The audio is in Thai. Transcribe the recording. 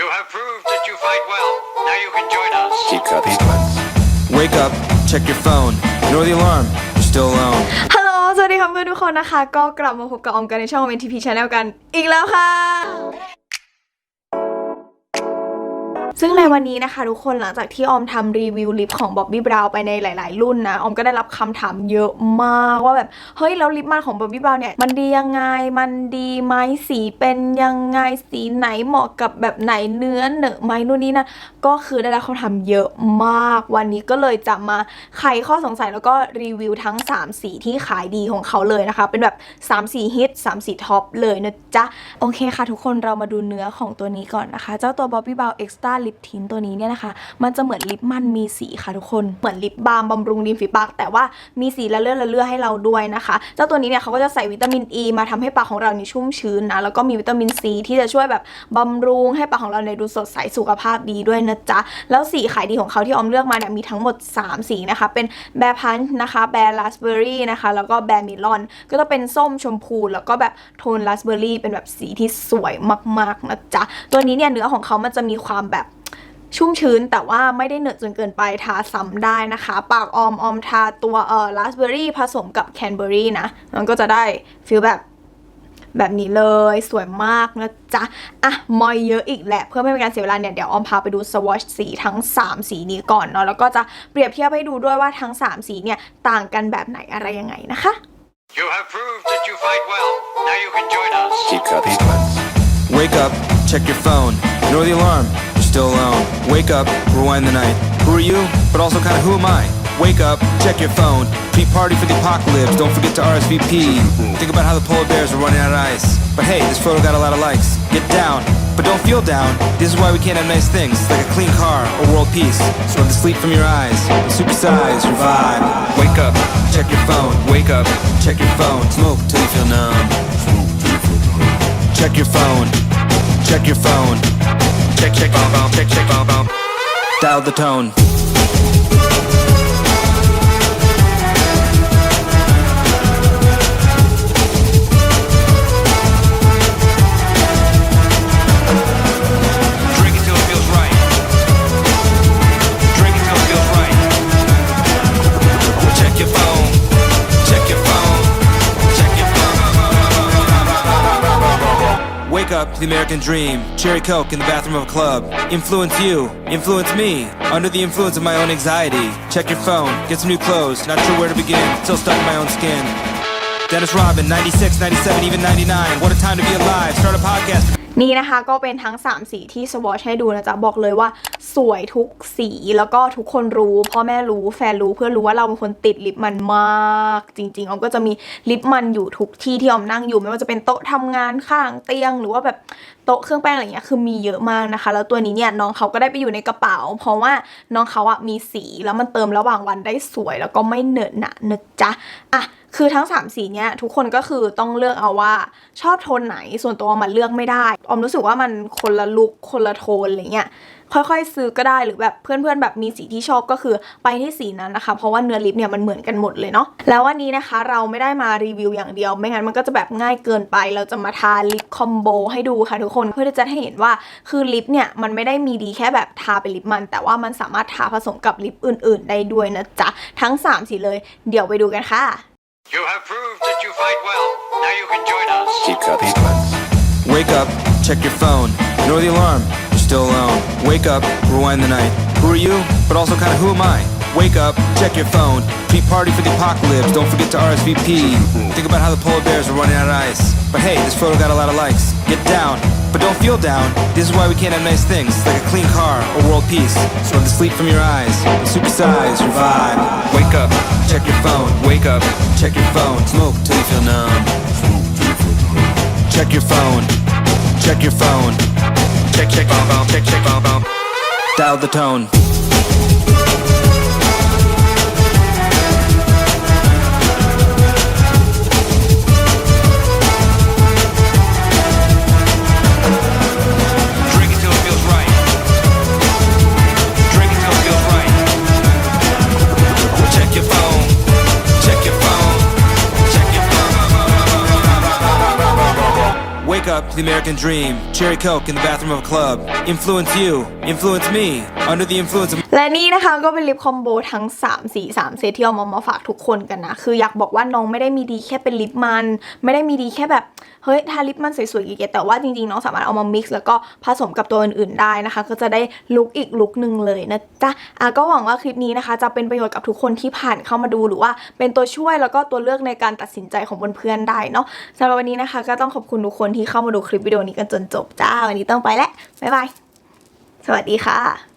You have proved that you fight well. Now you can join us. Keep copy. Wake up, check your phone. Ignore the alarm. You're still alone. ฮัลโหล สวัสดีครับเพื่อนทุกคนนะคะ ก็กลับมาพบกับออมกันในช่อง NTP Channel กันอีกแล้วค่ะ ซึ่งในวันนี้นะคะทุกคนหลังจากที่ออมทำรีวิวลิปของบ๊อบบี้บราวไปในหลาย ๆ รุ่นนะ ออมก็ได้รับคำถามเยอะมากว่าแบบ เฮ้ย แล้วลิปมันของบ๊อบบี้บราวเนี่ย มันดียังไง มันดีไหมสีเป็นยังไง สีไหนเหมาะกับแบบไหนเนื้อเหนอะไหมนู่นนี่นั่นก็คือได้รับคำถามเยอะมาก วันนี้ก็เลยจะมาไขข้อสงสัยแล้วก็รีวิวทั้ง 3 สีที่ขายดีของเขาเลยนะคะ เป็นแบบ3สีฮิต3สีท็อปเลยนะจ๊ะ โอเคค่ะ ทุกคนเรามาดูเนื้อของตัวนี้ก่อนนะคะ เจ้าตัว Bobbi Brown Extra Lip Tint ตัิปทินตัวนี้เนี่ยนะคะ มันจะเหมือนลิปมันมีสีค่ะทุกคน เหมือนลิปบาล์มบำรุงริมฝีปาก แต่ว่ามีสีละเลื่อละเลื่อให้เราด้วยนะคะ เจ้าตัวนี้เนี่ยเขาก็จะใส่วิตามินอ e ีมาทำให้ปากของเรานี่ชุ่มชื้นนะ แล้วก็มีวิตามินซีที่จะช่วยแบบบำรุงให้ปากของเราเนี่ยดูสดใสสุขภาพดีด้วยนะจ๊ะ แล้วสีขายดีของเขาที่ออมเลือกมาเนี่ยมีทั้งหมด 3 สีนะคะ เป็นแบร์พันธ์นะคะ แบร์ราสเบอร์รี่นะคะ แล้วก็แบร์มิลอน ก็จะเป็นส้มชมพู แล้วก็แบบโทนราสเบอร์รี่เป็นแบบสีที่สวยมากๆนะจ๊ะ ตัวนี้เนี่ยเนื้อของเขามันจะมีความแบบ ชุ่มชื้นแต่ว่าไม่ได้เหนอะจนเกินไปทาซ้ำได้นะคะ ปากออมออมทาตัวเอ่อราสเบอร์รี่ผสมกับแคนเบอร์รี่นะ มันก็จะได้ฟีลแบบแบบนี้เลยสวยมากนะจ๊ะ อะ มอยเยอะอีกแหละ เพื่อไม่เป็นการเสียเวลาเนี่ย เดี๋ยวออมพาไปดูสวอชสีทั้ง 3 สีนี้ก่อนเนาะแล้วก็จะเปรียบเทียบให้ดูด้วยว่าทั้ง 3 สีเนี่ย ต่างกันแบบไหนอะไรยังไงนะคะ You have proved that you fight well. Now you can join us. Keep copy. Wake up, check your phone. Ignore the alarm. Still alone. Wake up, rewind the night. Who are you? But also kind of who am I? Wake up, check your phone. Pre-party for the apocalypse. Don't forget to RSVP. Think about how the polar bears are running out of ice. But hey, this photo got a lot of likes. Get down, but don't feel down. This is why we can't have nice things like a clean car or world peace. So the sleep from your eyes. Supersize your vibe. Wake up, check your phone. Wake up, check your phone. Smoke till you feel numb. Check your phone. Check your phone. Check, check, check, check. Dial the tone. Up to the American dream. Cherry Coke in the bathroom of a club. Influence you. Influence me. Under the influence of my own anxiety. Check your phone. Get some new clothes. Not sure where to begin. Still stuck in my own skin. Dennis Robin, 96, 97, even 99. What a time to be alive. Start a podcast. นี่นะคะก็เป็นทั้ง 3 สีที่สวอชให้ดูนะจ๊ะ บอกเลยว่าสวยทุกสีแล้วก็ทุกคนรู้พ่อแม่รู้แฟนรู้เพื่อนรู้ว่าเราเป็นคนติดลิปมันมาก จริงๆออมก็จะมีลิปมันอยู่ทุกที่ที่ออมนั่งอยู่ไม่ว่าจะเป็นโต๊ะทำงานข้างเตียง หรือว่าแบบโต๊ะเครื่องแป้งอะไรเงี้ยคือมีเยอะมากนะคะ แล้วตัวนี้เนี่ยน้องเขาก็ได้ไปอยู่ในกระเป๋า เพราะว่าน้องเขาอะมีสีแล้วมันเติมระหว่างวันได้สวย แล้วก็ไม่เหนอะหนะนะจ๊ะอะคือทั้ง 3 สีเนี้ยทุกคนก็คือต้องเลือกเอาว่าชอบโทนไหนส่วนตัวออมมันเลือกไม่ได้ ออมรู้สึกว่ามันคนละลุคคนละโทนอะไรเงี้ยค่อยๆ ซื้อก็ได้หรือแบบเพื่อนๆแบบมีสีที่ชอบก็คือไปที่สีนั้นนะคะ เพราะว่าเนื้อลิปเนี่ยมันเหมือนกันหมดเลยเนาะแล้ววันนี้นะคะเราไม่ได้มารีวิวอย่างเดียว ไม่งั้นมันก็จะแบบง่ายเกินไป เราจะมาทาลิปคอมโบให้ดูค่ะทุกคนเพื่อที่จะให้เห็นว่าคือลิปเนี่ยมันไม่ได้มีดีแค่แบบทาเป็นลิปมัน แต่ว่ามันสามารถทาผสมกับลิปอื่น ๆ ได้ด้วยนะจ๊ะทั้งสามสีเลย เดี๋ยวไปดูกันค่ะ You have proved that you fight well. Now you can join us. Keep copy. Wake up, check your phone. Ignore the alarm. You're still alone. Wake up, rewind the night. Who are you? But also kind of who am I? Wake up, check your phone. Pre-party for the apocalypse. Don't forget to RSVP. Think about how the polar bears are running out of ice. But hey, this photo got a lot of likes. Get down, but don't feel down. This is why we can't have nice things like a clean car or world peace. So the sleep from your eyes. Supersize your vibe. Wake up, check your phone. Wake up, check your phone. Smoke till you feel numb. Check your phone. Check your phone. Check, check, bomb, bomb, check, check, bomb, bomb. Dial the tone. Wake up to the the American dream. Cherry Coke in the bathroom of a club. Influence you, influence me. Under the influence และนี่นะคะก็เป็นลิปคอมโบทั้ง3 4 3เซตที่เอามามาฝากทุกคนกันนะ คืออยากบอกว่าน้องไม่ได้มีดีแค่เป็นลิปมัน ไม่ได้มีดีแค่แบบ เฮ้ยทาลิปมันสวยๆเก๋ๆแต่ว่าจริงๆ น้องสามารถเอามา mix แล้วก็ผสมกับตัวอื่นๆได้นะคะ ก็จะได้ลุคอีกลุคหนึ่งเลยนะจ๊ะอะก็หวังว่าคลิปนี้นะคะ จะเป็นประโยชน์กับทุกคนที่ผ่านเข้ามาดูหรือว่าเป็นตัวช่วยแล้วก็ตัวเลือกในการตัดสินใจของเพื่อนๆได้เนาะสำหรับวันนี้นะคะ ก็ต้องขอบคุณทุกคนที่เข้ามาดูคลิปวิดีโอนี้กันจนจบจ้าวันนี้ต้องไปแล้วบ๊ายบายสวัสดีค่ะ